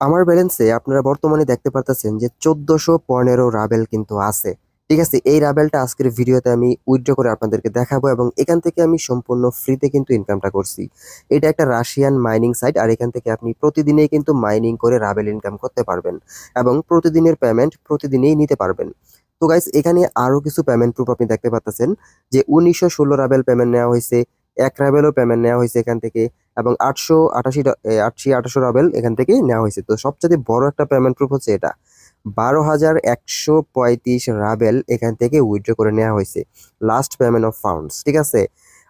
আমার ব্যালেন্সে আপনারা বর্তমানে দেখতে পারতেছেন যে চোদ্দশো পনেরো রাবেল কিন্তু আছে। ঠিক আছে? এই রাবেলটা আজকের ভিডিওতে আমি উইথড্র করে আপনাদেরকে দেখাবো এবং এখান থেকে আমি সম্পূর্ণ ফ্রিতে কিন্তু ইনকামটা করছি। এটা একটা রাশিয়ান মাইনিং সাইট আর এখান থেকে আপনি প্রতিদিনেই কিন্তু মাইনিং করে রাবেল ইনকাম করতে পারবেন এবং প্রতিদিনের পেমেন্ট প্রতিদিনেই নিতে পারবেন। তো গাইস এখানে আরও কিছু পেমেন্ট প্রুফ আপনি দেখতে পাচ্ছেন যে উনিশশো ষোলো রাবেল পেমেন্ট নেওয়া হয়েছে, এক রাবেলও পেমেন্ট নেওয়া হয়েছে এখান থেকে। এবং আটশো আটাশি আটশি আঠাশো রাবেল এখান থেকে নেওয়া হয়েছে। তো সবচেয়ে বড় একটা পেমেন্ট প্রুফ হচ্ছে এটা। বারো হাজার একশো পঁয়ত্রিশ রাবেল এখান থেকে উইথড্র করে নেওয়া হয়েছে। লাস্ট পেমেন্ট অফ ফাউন্ডস ঠিক আছে?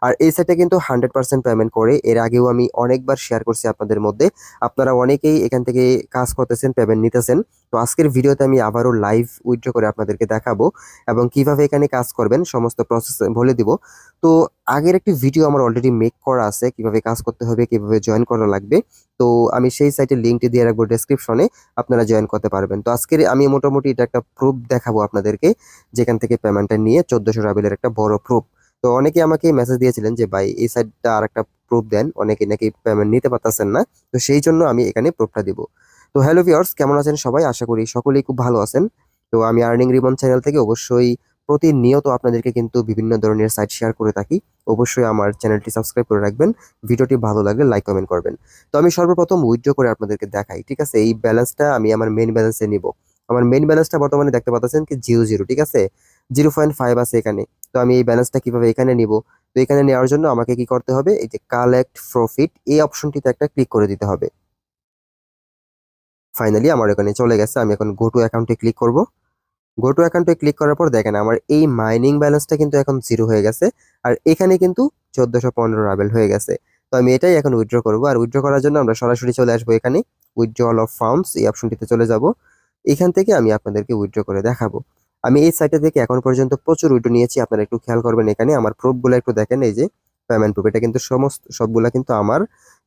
আর এই সাইটে কিন্তু হান্ড্রেড পার্সেন্ট পেমেন্ট করে। এর আগেও আমি অনেকবার শেয়ার করছি আপনাদের মধ্যে। আপনারা অনেকেই এখান থেকে কাজ করতেছেন পেমেন্ট নিতেছেন। তো আজকের ভিডিওতে আমি আবারও লাইভ উইথড্র করে আপনাদেরকে দেখাবো এবং কীভাবে এখানে কাজ করবেন, সমস্ত প্রসেস বলে দিব। তো আগের একটি ভিডিও আমার অলরেডি মেক করা আছে, কীভাবে কাজ করতে হবে, কীভাবে জয়েন করা লাগবে। তো আমি সেই সাইটের লিঙ্কটি দিয়ে রাখব ডেসক্রিপশনে আপনারা জয়েন করতে পারবেন। তো আজকের আমি মোটামুটি এটা একটা প্রুফ দেখাবো আপনাদেরকে, যেখান থেকে পেমেন্টটা নিয়ে চোদ্দশো রাবেলের একটা বড় প্রুফ তো অনেকে আমাকে মেসেজ দিয়েছিলেন যে, ভাই, এই সাইটটা আর একটা প্রুফ দেন। অনেকে নাকি পেমেন্ট নিতে পারতেছেন না। তো সেই জন্য আমি এখানে প্রুফটা দিব। তো হ্যালো ভিওর্স কেমন আছেন সবাই? আশা করি সকলেই খুব ভালো আছেন। তো আমি আর্নিং রিবন চ্যানেল থেকে অবশ্যই প্রতিনিয়ত আপনাদেরকে কিন্তু বিভিন্ন ধরনের সাইট শেয়ার করে থাকি। অবশ্যই আমার চ্যানেলটি সাবস্ক্রাইব করে রাখবেন। ভিডিওটি ভালো লাগলে লাইক কমেন্ট করবেন। তো আমি সর্বপ্রথম উইথড্র করে আপনাদেরকে দেখাই, ঠিক আছে? এই ব্যালেন্সটা আমি আমার মেইন ব্যালেন্সে নিব। আমার মেইন ব্যালেন্সটা বর্তমানে দেখতে পাচ্ছেন কি জিরো জিরো ঠিক আছে? জিরো পয়েন্ট ফাইভ আছে এখানে। তো আমি এই ব্যালেন্সটা কীভাবে এখানে নিব? তো এখানে নেওয়ার জন্য আমাকে কি করতে হবে? এই যে কালেক্ট প্রফিট এই অপশনটিতে একটা ক্লিক করে দিতে হবে। ফাইনালি আমার এখানে চলে গেছে। আমি এখন গো টু অ্যাকাউন্টে ক্লিক করব। গো টু অ্যাকাউন্টে ক্লিক করার পর দেখেন, আমার এই মাইনিং ব্যালেন্সটা কিন্তু এখন জিরো হয়ে গেছে। আর এখানে কিন্তু চোদ্দশো পনেরো রাবেল হয়ে গেছে। তো আমি এটাই এখন উইথড্র করব। আর উইথড্র করার জন্য আমরা সরাসরি চলে আসব এখানে। উইথড্রল অফ ফাউন্ডস এই অপশনটিতে চলে যাব। এখান থেকে আমি আপনাদেরকে উইথড্র করে দেখাবো। আমি এই সাইটে থেকে এখন পর্যন্ত প্রচুর উইথড্র নিয়েছি, আপনারা একটু খেয়াল করবেন এখানে। আমার প্রুফগুলো একটু দেখেন, এই যে পেমেন্ট প্রুফ এটা কিন্তু সমস্ত, সবগুলা কিন্তু আমার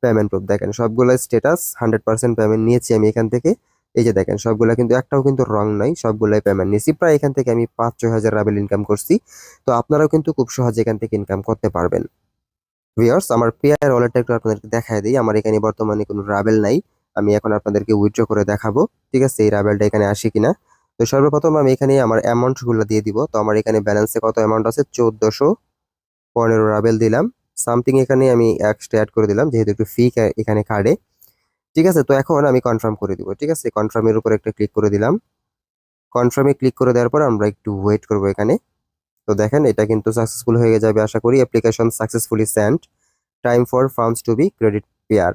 পেমেন্ট প্রুফ দেখেন, সবগুলা স্ট্যাটাস হান্ড্রেড পার্সেন্ট পেমেন্ট নিয়েছি আমি এখান থেকে। এই যে দেখেন, সবগুলা কিন্তু, একটাও কিন্তু রং নাই, সবগুলাই পেমেন্ট নিয়েছি। প্রায় এখান থেকে আমি পাঁচ ছয় হাজার রাবেল ইনকাম করছি। তো আপনারাও কিন্তু খুব সহজে এখান থেকে ইনকাম করতে পারবেন। ভিউয়ার্স আমার পেয়ার ওয়ালেটটা একটু আপনাদেরকে দেখায় দিই। আমার এখানে বর্তমানে কোনো রাবেল নাই। আমি এখন আপনাদেরকে উইথড্র করে দেখাবো। ঠিক আছে, এই রাবেলটা এখানে আসে কিনা? তো সর্বপ্রথম আমি এখানে আমার অ্যামাউন্টগুলো দিয়ে দিব। তো আমার এখানে ব্যালেন্সে কত অ্যামাউন্ট আছে? চোদ্দশো পনেরো রাবেল দিলাম। সামথিং এখানে আমি এক্সট্রা অ্যাড করে দিলাম, যেহেতু একটু ফি এখানে কার্ডে ঠিক আছে? তো এখন আমি কনফার্ম করে দিব, ঠিক আছে? কনফার্মের উপর একটা ক্লিক করে দিলাম। কনফার্মে ক্লিক করে দেওয়ার পর আমরা একটু ওয়েট করব এখানে। তো দেখেন, এটা কিন্তু সাকসেসফুল হয়ে যাবে আশা করি। Application successfully send time for funds to be credit pair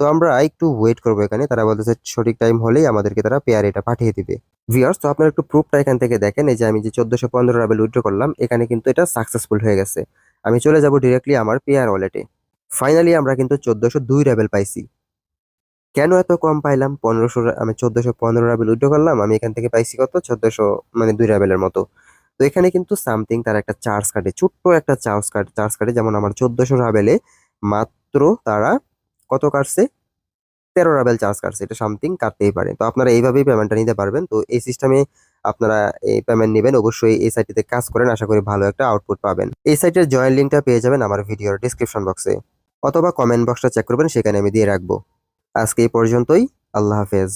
তো আমরা একটু ওয়েট করব এখানে। তারা বলতেছে সঠিক টাইম হলেই আমাদেরকে তারা পেয়ার এটা পাঠিয়ে দিবে। ভিউয়ার্স তো আপনারা একটু প্রুফটা এখান থেকে দেখেন। এই যে আমি যে চোদ্দশো পনেরো রাবেল উইথড্র করলাম, এখানে কিন্তু এটা সাকসেসফুল হয়ে গেছে। আমি চলে যাব ডিরেক্টলি আমার পেয়ার ওয়ালেটে ফাইনালি আমরা কিন্তু চোদ্দশো দুই রাবেল পাইছি। কেন এত কম পাইলাম? পনেরোশো, আমি চোদ্দশো পনেরো রাবেল উইথড্র করলাম। আমি এখান থেকে পাইছি কত? চোদ্দশো মানে দুই রাবেলের মতো। তো এখানে কিন্তু সামথিং তার একটা চার্জ কাটে ছোট্ট একটা চার্জ কাট চার্জ কাটে যেমন আমার চোদ্দশো রাবেলে মাত্র তারা কত কাটছে? তেরো রাবেল চার্জ কাটছে, এটা সামথিং কাটতেই পারে। তো আপনারা এইভাবেই পেমেন্টটা নিতে পারবেন। তো এই সিস্টেমে আপনারা এই পেমেন্ট নেবেন। অবশ্যই এই সাইটটিতে কাজ করেন। আশা করি ভালো একটা আউটপুট পাবেন। এই সাইটের জয়েন লিঙ্কটা পেয়ে যাবেন আমার ভিডিওর ডিসক্রিপশন বক্সে অথবা কমেন্ট বক্সটা চেক করবেন, সেখানে আমি দিয়ে রাখব। আজকে এই পর্যন্তই। আল্লাহ হাফেজ।